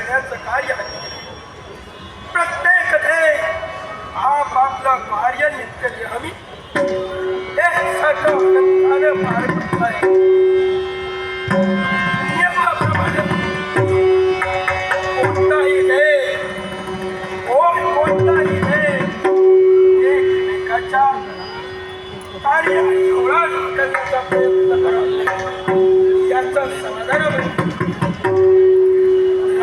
करण्याचं कार्य आहे. प्रत्येक आप आपलं कार्य नित्य नेहमी हे कार्य आणि करण्याचा प्रयत्न करावा. याचं समाधान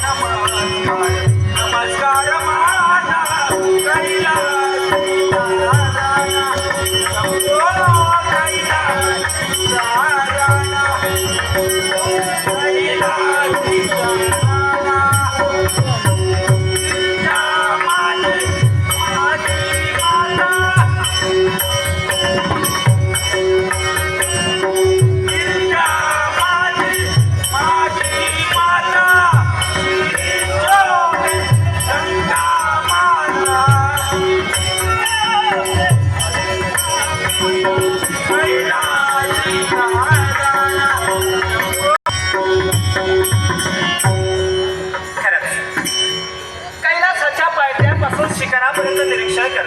Thank on.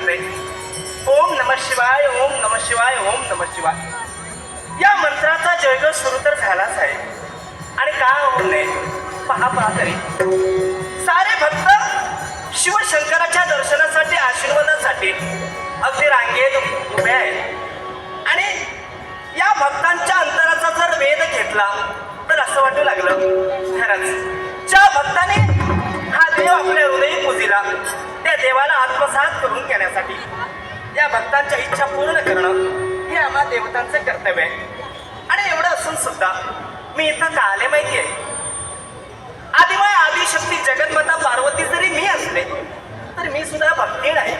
म्हणते ओम नम शिवाय ओम नम शिवाय ओम नम शिवाय। या मंत्राचा जयघोष सुरू तर झालाच आहे. आणि का होणे पहा पहा तरी. सारे भक्त शिवशंकराच्या दर्शनासाठी आशीर्वादासाठी अगदी रांगेत उभे आहेत. आणि या भक्तांच्या अंतराचा जर वेध घेतला तर असं वाटू लागलं. खरंच. ज्या भक्ताने देव आपल्या हृदयी पुजिला त्या देवाला आत्मसात करून घेण्यासाठी या भक्तांच्या इच्छा पूर्ण करणं हे आम्हा देवतांचं कर्तव्य आहे. आणि एवढं असून सुद्धा मी इथं का आले माहिती आहे? आदिमाय आदिशक्ती जगन्माता पार्वती जरी मी असले तर मी सुद्धा भक्तीण आहे.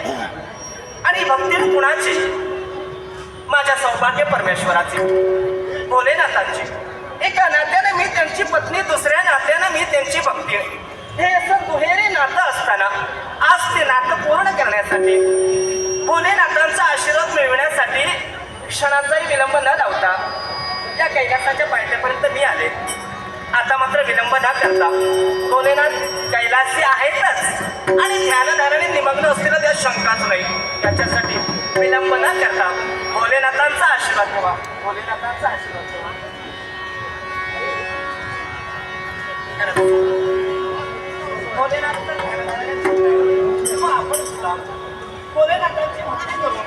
आणि भक्तीण कुणाची? माझ्या सौभाग्य परमेश्वराची. भोलेनाथांची. एका नात्याने मी त्यांची पत्नी दुसऱ्या करता. भोलेनाथ कैलासी आहेतच. आणि ध्यानधाराने निमग्न असलेला त्या शंकाच नाही. त्याच्यासाठी विलंब न करता. भोलेनाथांचा आशीर्वाद ठेवा. भोलेनाथांचा आशीर्वाद ठेवा. भोलेनाथ आपण सुद्धा भोलेनाथांची भक्ती करून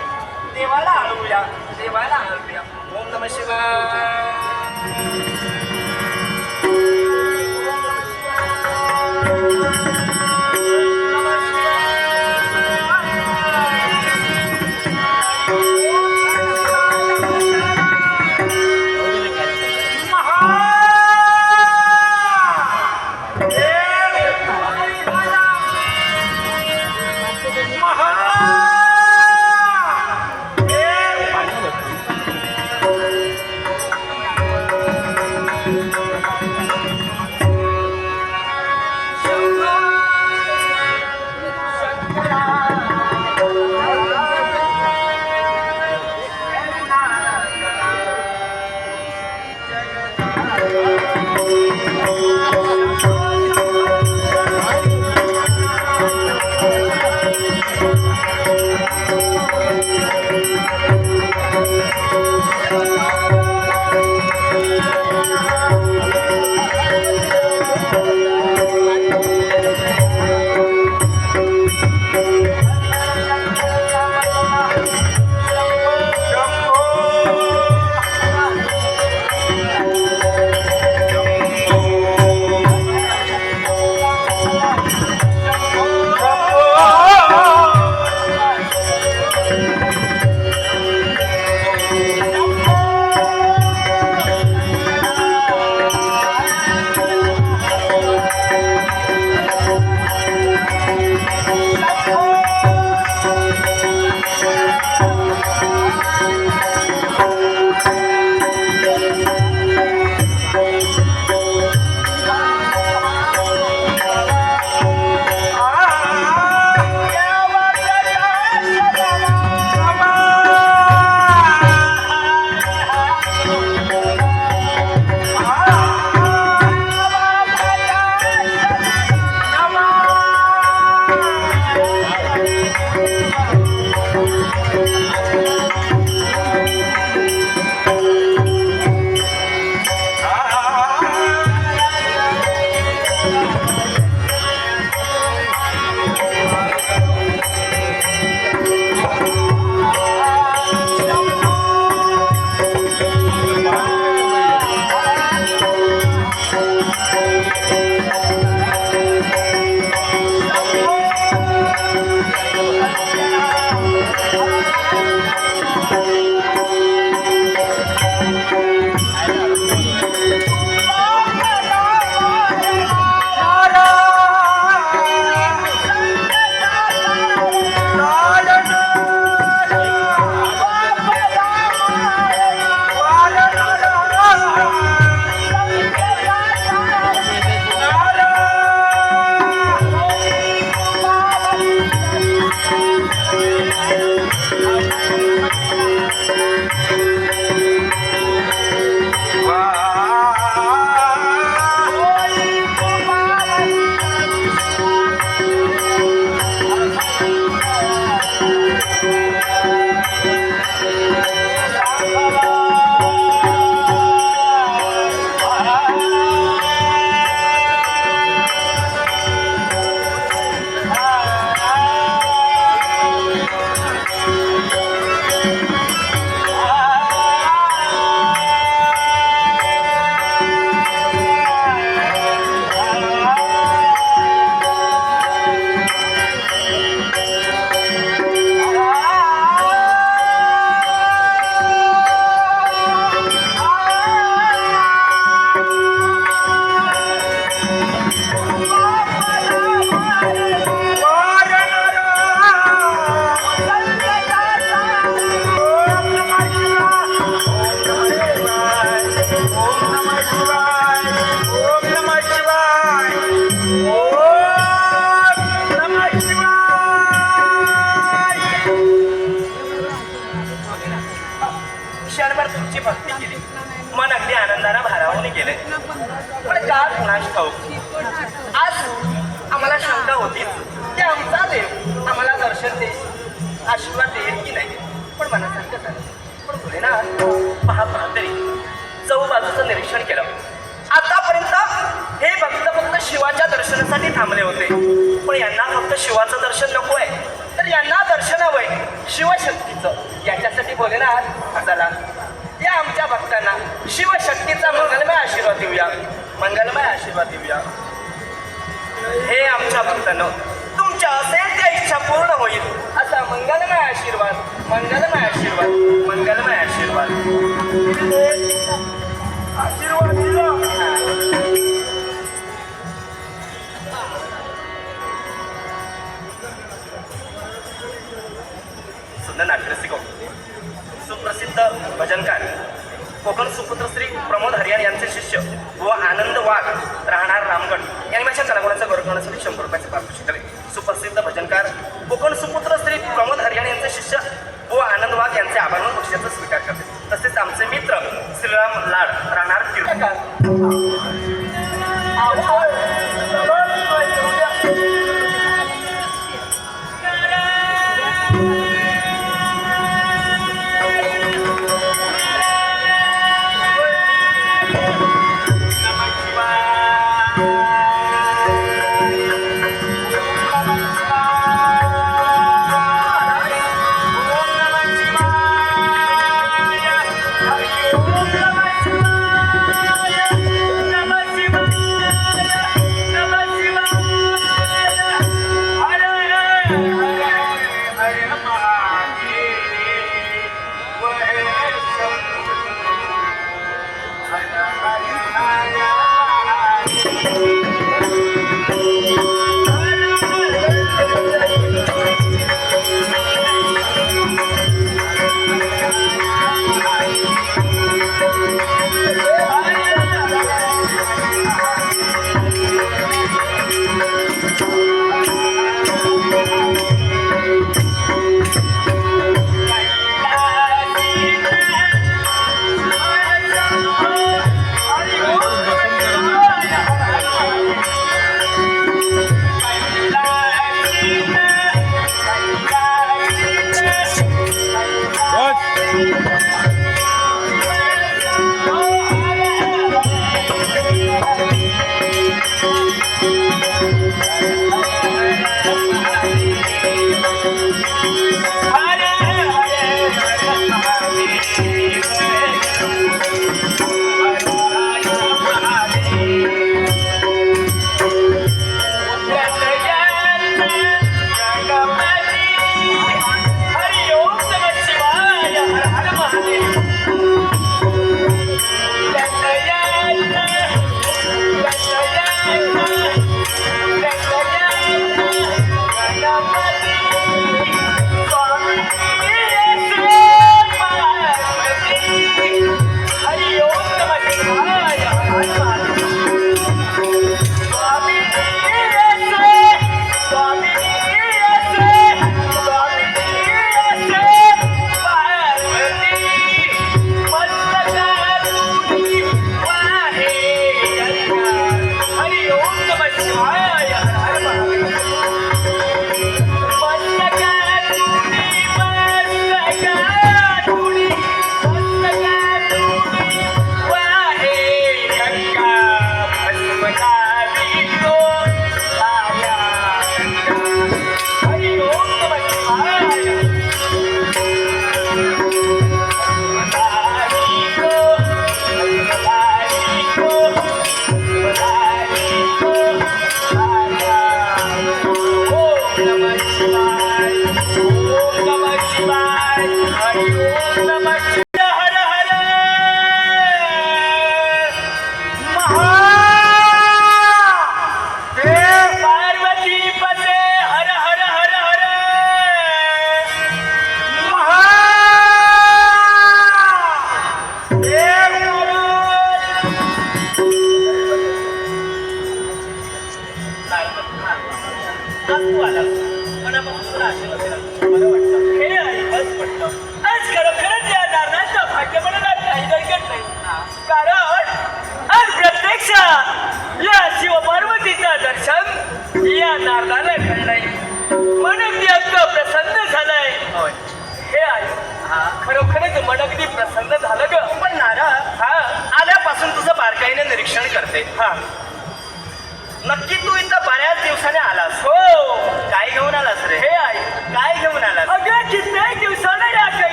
देवाला आणूया देवाला आणूया ओम नम शिवाय. भक्ती आशीर्वाद देईल की नाही पण मनासारखं झालं. पण भोलेनाथ पहा पहा तरी चौबाजूचं निरीक्षण केलं. आतापर्यंत हे भक्त फक्त शिवाच्या दर्शनासाठी थांबले होते. पण यांना फक्त शिवाचं दर्शन नको आहे. तर यांना दर्शन हवंय शिवशक्तीचं. याच्यासाठी भोलेनाथ चला. या आमच्या भक्तांना शिवशक्तीचा मंगलमय आशीर्वाद देऊया. मंगलमय आशीर्वाद देऊया. हे आमच्या भक्तांनो तुमच्या असे इच्छा पूर्ण होईल असा मंगलमय आशीर्वाद मंगलमय आशीर्वाद मंगलमय आशीर्वाद. आशीर्वाद सुंदर नाट्यरसिक हो. सुप्रसिद्ध भजनकार कोकण सुपुत्र श्री प्रमोद हरियाण यांचे शिष्य व आनंद वाघ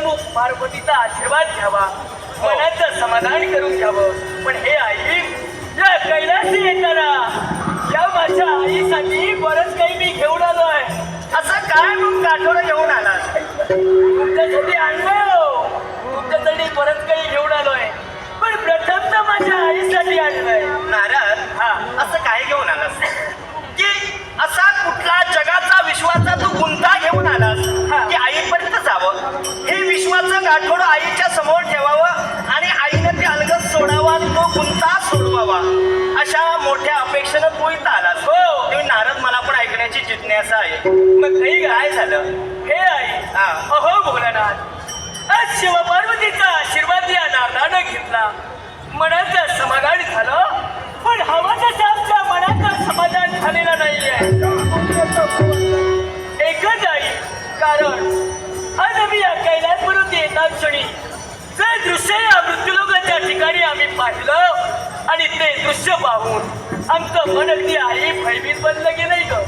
शिवशंभू पार्वतीचा आशीर्वाद घ्यावा. मनाचं समाधान करून घ्यावं. पण हे आई या कैलासी येताना या माझ्या आईसाठी बरंच काही मी घेऊन आलोय असं काय मग काठोडं घेऊन आलास? तुमच्यासाठी आणलोय हो. तुमच्यासाठी बरंच काही घेऊन आलोय पण प्रथम तर माझ्या आईसाठी आणलंय. नारद हा. असं काय घेऊन आलास? की असा कुठला विश्वाचा तू गुंता घेऊन आलास हा. की आईपर्यंत जावं? हे विश्वाचं गाठोड आईच्या समोर ठेवावं आणि आईने ते अलगद सोडावा तो गुंता सोडवावा. अशा मोठ्या अपेक्षेनं तू इथं आलास. हो. तुम्ही नारद मला पण ऐकण्याची जिज्ञासा आहे. मग नाही काय झालं? हे आई. हा. अहो भोलानाथ. आज शिवपार्वतीचा आशीर्वाद या नारदानं घेतला. मनाचं समाधान झालं पण हवा तसा आमच्या मनाचं समाधान झालेलं नाहीये. कारण आज आम्ही या कैलास पर्वत येतात क्षणी. जे दृश्य या मृत्यूलोकाच्या ठिकाणी आम्ही पाहिलं आणि ते दृश्य पाहून आमचं मन अगदी आई भयभीत बनलं गेलंय ग?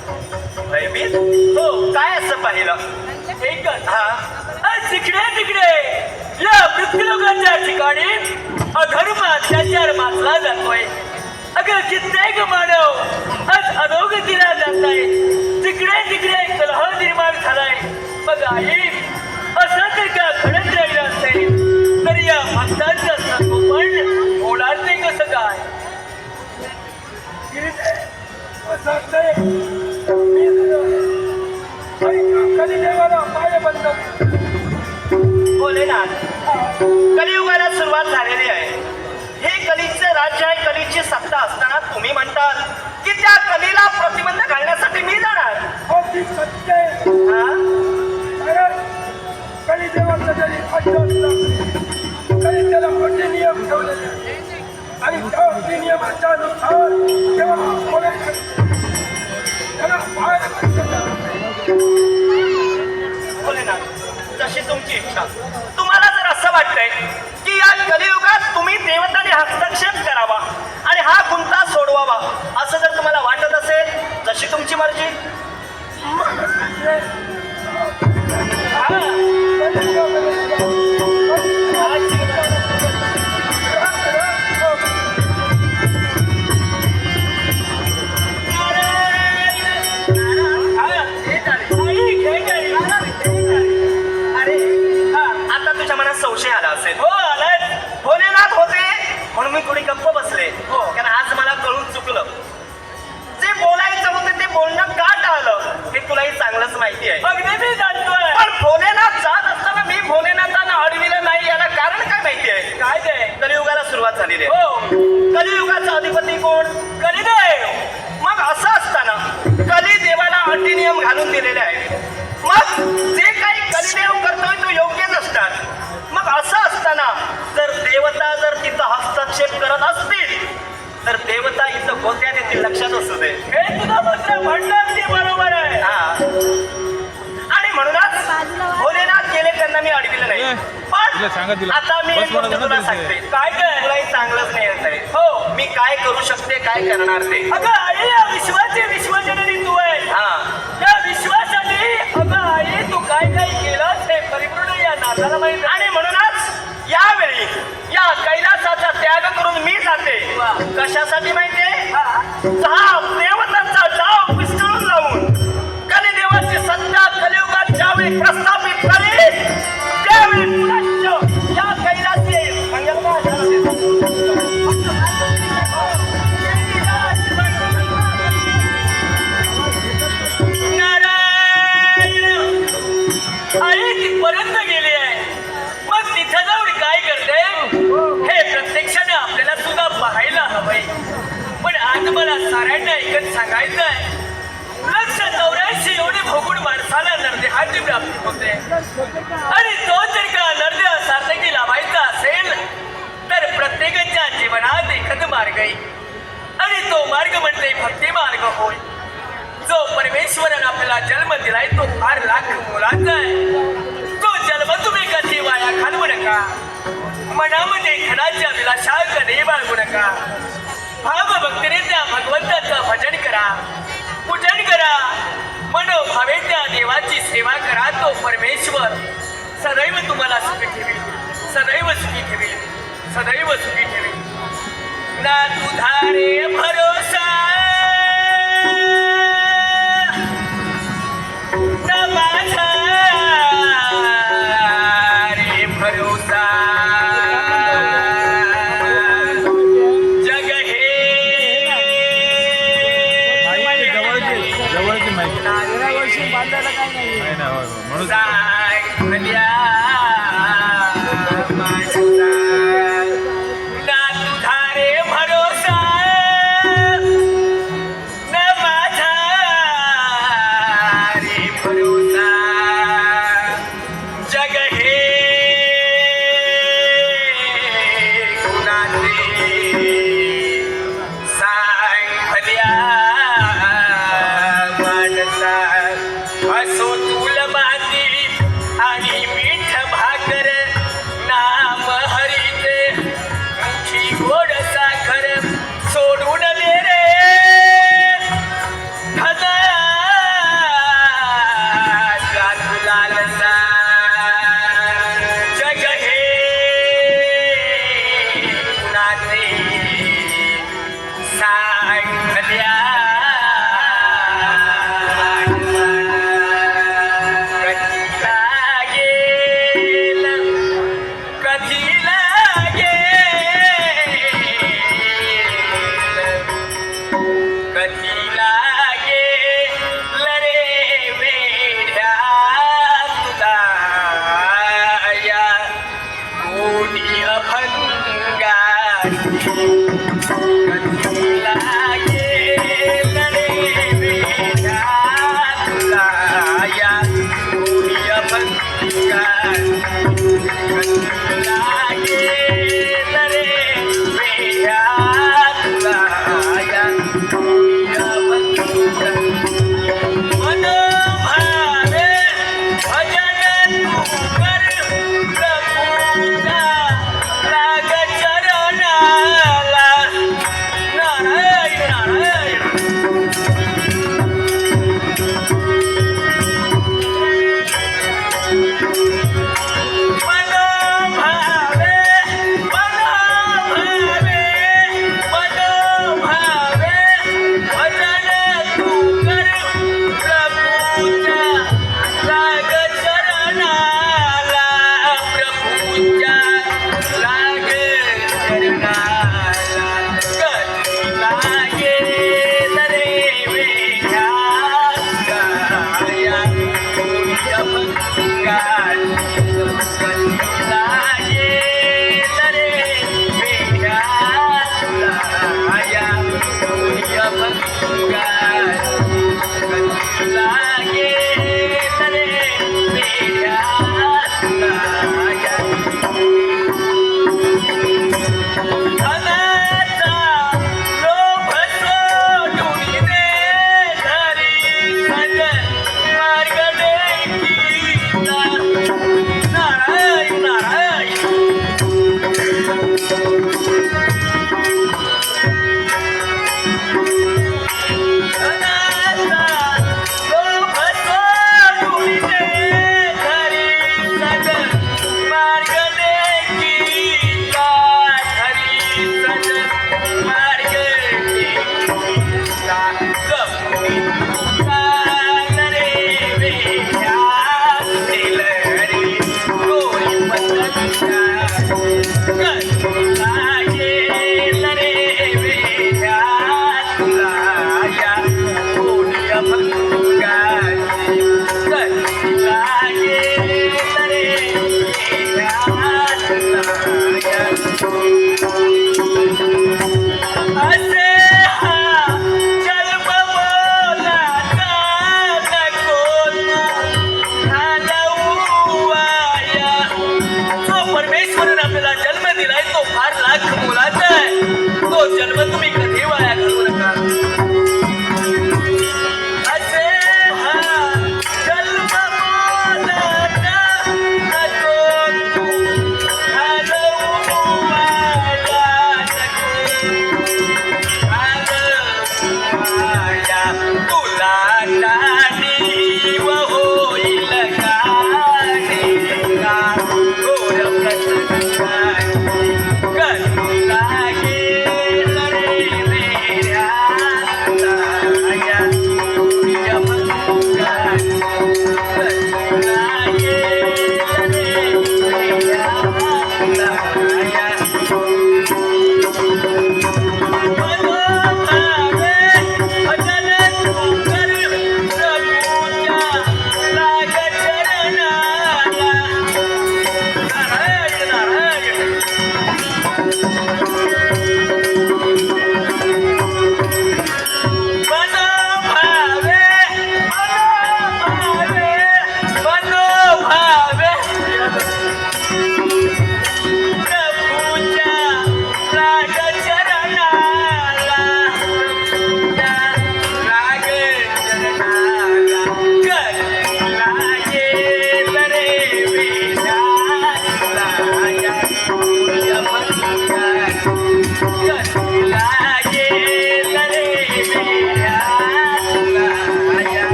भयभीत? हो. काय असं पाहिलं? एकच. हा. तिकडे तिकडे या मृत्यूलोकाच्या ठिकाणी अधर्म अत्याचार माजला जातोय. अगं कित्येक मानव आज अधोगतीला जात आहे तिकडे तिकडे कलह निर्माण मग आई असं जर का घडत राहिलं असेल तर या भक्तांचं संगोपन होणार नाही कसं काय? बोले ना कलियुगाला सुरुवात झालेली आहे. हे कलीचे राज्य आहे कलीची सत्ता असताना तुम्ही म्हणतात की त्या कलीला प्रतिबंध घालण्यासाठी मी जाणार. आणि त्या नियमाच्या नुसार जेव्हा कोणाच्या त्याला बाहेर काढलं. बोले ना जशी तुमची इच्छा. तुम्हाला जर असं वाटतंय की या कलियुगात तुम्ही देवताने हस्तक्षेप करावा आणि हा गुंता सोडवावा असं जर तुम्हाला वाटत असेल जशी तुमची मर्जी. अरे आता तुझ्या मनात संशय आला असेल हो आलाय भोलेनाथ होते म्हणून मी थोडी गप्प बसले हो. कारण आज मला कळून चुकलं जे बोलायचं होतं ते बोलणं का टाळलं हे तुलाही चांगलंच माहिती आहे पण भोलेनाथ जात असताना मी भोलेनाथांना अडविलं नाही याला कारण काय आहे काय ते कलियुगाला सुरुवात झालेली आहे. हो कलियुगाचा अधिपती कोण? कलिदेव. मग असं असताना कली देवाला अटी नियम घालून दिलेले आहेत. मग जे काही कलिदेव करतोय तो योग्यच असतात मग असं असताना जर देवता जर तिथं हस्तक्षेप करत असतील तर देवता इथं गोत्यात येतील लक्षात असू दे. हे तुझं म्हणणं म्हणणं ते बरोबर आहे. हा. आणि म्हणूनच भोलेनाथ गेले त्यांना मी अडविलं नाही. तिला सांगा पण तिला. आता मी एक गोष्ट तुला. सांगते काय काय तुलाही चांगलंच नाही येत आहे हो मी काय करू शकते काय करणार ते अगं आई या विश्वाची विश्वजननी तू आहे हा त्या विश्वासाठी अगं आई तू काय काय केलंस हे परिपूर्ण या नाथाला माहीत. आणि म्हणूनच यावेळी या कैलासाचा त्याग करून मी जाते. कशासाठी माहितीये हा. हा देवतांचा डाव विस्कळून लावून कलिदेवाची सत्ता कलियुगात ज्यावेळी प्रस्थापित सांगायचंय. लक्ष चौऱ्याऐंशी एवढी भोगून माणसाला नरदेहाची प्राप्ती होते. आणि तो जर का नरदेह सार्थकी लावायचा असेल तर प्रत्येकाच्या जीवनात एकच मार्ग आहे. आणि तो मार्ग म्हणजे भक्ती मार्ग होय. जो परमेश्वराने आपल्याला जन्म दिलाय तो फार लाख मोलाचा आहे. तो जन्म तुम्ही कधी वाया घालवू नका. मनामध्ये घराच्या अभिलाषा कधी बाळगू नका. भाव भक्तीने भगवंताचं भजन करा. पूजन करा. मनोभावेच्या देवाची सेवा करा. तो परमेश्वर सदैव तुम्हाला सुखी ठेवी सदैव सुखी ठेवी सदैव सुखी ठेवी ना तुधारे भरोसा